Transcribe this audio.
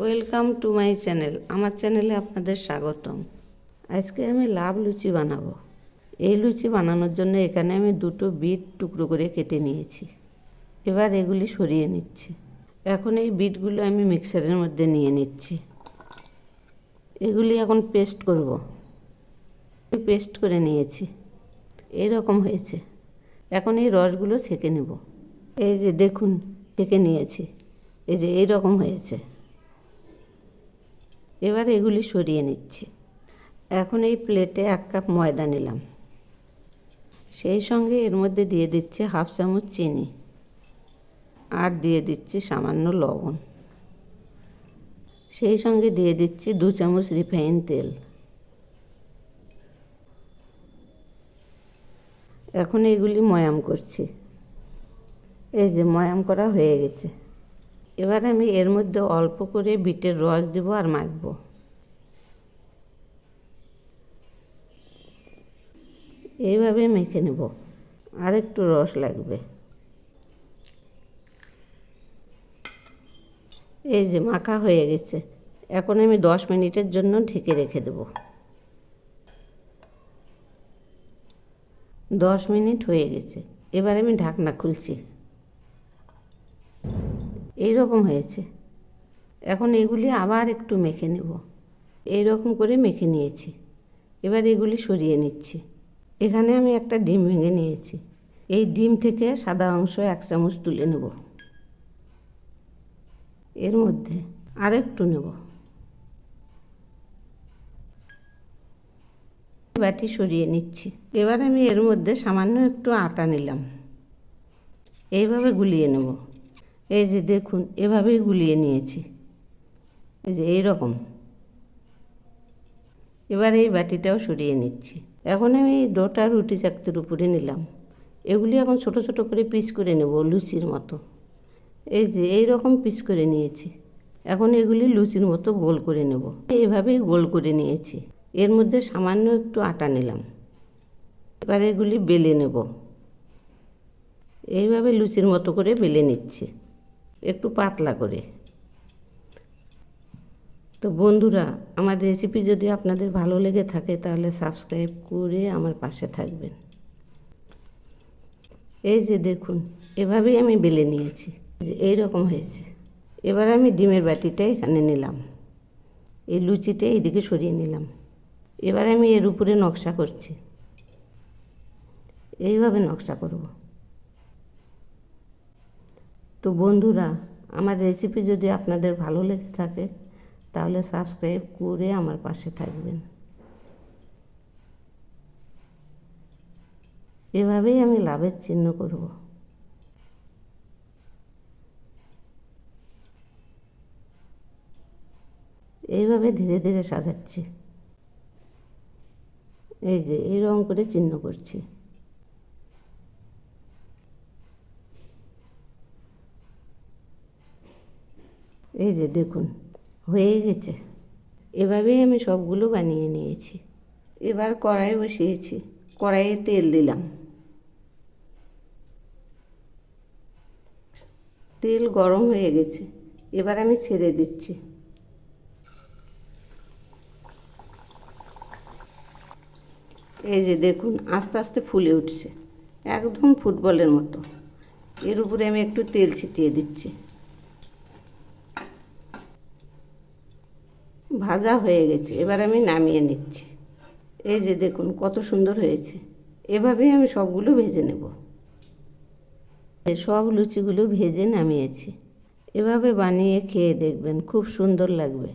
Welcome to my channel, আমার চ্যানেলে আপনাদের স্বাগতম। আজকে আমি লাভ লুচি বানাবো। এই লুচি বানানোর জন্য এখানে আমি দুটো বিট টুকরো করে কেটে নিয়েছি। এবার এগুলি সরিয়ে নিচ্ছি। এখন এই বিটগুলো আমি মিক্সারের মধ্যে নিয়ে নিচ্ছি। এগুলি এখন পেস্ট করব। পেস্ট করে নিয়েছি। এরকম হয়েছে। এখন এই রসগুলো ছেঁকে নেব। এই যে দেখুন, ছেঁকে নিয়েছি। এই যে এইরকম হয়েছে। এবার এগুলি সরিয়ে নিচ্ছি। এখন এই প্লেটে এক কাপ ময়দা নিলাম। সেই সঙ্গে এর মধ্যে দিয়ে দিচ্ছি হাফ চামচ চিনি আর দিয়ে দিচ্ছি সামান্য লবণ। সেই সঙ্গে দিয়ে দিচ্ছি দু চামচ রিফাইন তেল। এখন এগুলি ময়াম করছি। এই যে ময়াম করা হয়ে গেছে। এবার আমি এর মধ্যে অল্প করে বিটের রস দেব আর মাখব। এইভাবে মেখে নেব। আর একটু রস লাগবে। এই যে মাখা হয়ে গেছে। এখন আমি দশ মিনিটের জন্য ঢেকে রেখে দেব। দশ মিনিট হয়ে গেছে। এবার আমি ঢাকনা খুলছি। এই রকম হয়েছে। এখন এগুলি আবার একটু মেখে নেব। এই রকম করে মেখে নিয়েছি। এবার এগুলি সরিয়ে নিচ্ছি। এখানে আমি একটা ডিম ভেঙে নিয়েছি। এই ডিম থেকে সাদা অংশ এক চামচ তুলে নেব। এর মধ্যে আর একটু নেব। বাটি সরিয়ে নিচ্ছি। এবার আমি এর মধ্যে সামান্য একটু আটা নিলাম। এইভাবে গুলিয়ে নেব। এই যে দেখুন, এভাবেই গুলিয়ে নিয়েছি। এই যে এই রকম এবার এই বাটিটাও সরিয়ে নিচ্ছি। এখন আমি ডোটা রুটি চাকতির উপরে নিলাম। এগুলি এখন ছোট ছোট করে পিস করে নেব, লুচির মতো। এই যে এই রকম পিস করে নিয়েছি। এখন এগুলি লুচির মতো গোল করে নেব। এইভাবেই গোল করে নিয়েছি। এর মধ্যে সামান্য একটু আটা নিলাম। এবার এগুলি বেলে নেব। এইভাবে লুচির মতো করে বেলে নিচ্ছি। একটু পাতলা করে। তো বন্ধুরা, আমার রেসিপি যদি আপনাদের ভালো লেগে থাকে, তাহলে সাবস্ক্রাইব করে আমার পাশে থাকবেন। এই যে দেখুন, এভাবেই আমি বেলে নিয়েছি। যে এই রকম হয়েছে। এবার আমি ডিমের বাটিটা এখানে নিলাম। এই লুচিটা এইদিকে সরিয়ে নিলাম। এবার আমি এর উপরে নকশা করছি। এইভাবে নকশা করব। তো বন্ধুরা, আমার রেসিপি যদি আপনাদের ভালো লেগে থাকে, তাহলে সাবস্ক্রাইব করে আমার পাশে থাকবেন। এভাবেই আমি লাভের চিহ্ন করব। এইভাবে ধীরে ধীরে সাজাচ্ছি। এই যে এই রকম করে চিহ্ন করছি। এই যে দেখুন, হয়ে গেছে। এভাবেই আমি সবগুলো বানিয়ে নিয়েছি। এবার কড়াই বসিয়েছি, কড়াইয়ে তেল দিলাম। তেল গরম হয়ে গেছে, এবার আমি ছেড়ে দিচ্ছি। এই যে দেখুন, আস্তে আস্তে ফুলে উঠছে, একদম ফুটবলের মতো। এর উপরে আমি একটু তেল ছিটিয়ে দিচ্ছি। ভাজা হয়ে গেছে। এবার আমি নামিয়ে নিচ্ছি। এই যে দেখুন কত সুন্দর হয়েছে। এভাবেই আমি সবগুলো ভেজে নেব। সব লুচিগুলো ভেজে নামিয়েছি। এভাবে বানিয়ে খেয়ে দেখবেন খুব সুন্দর লাগবে।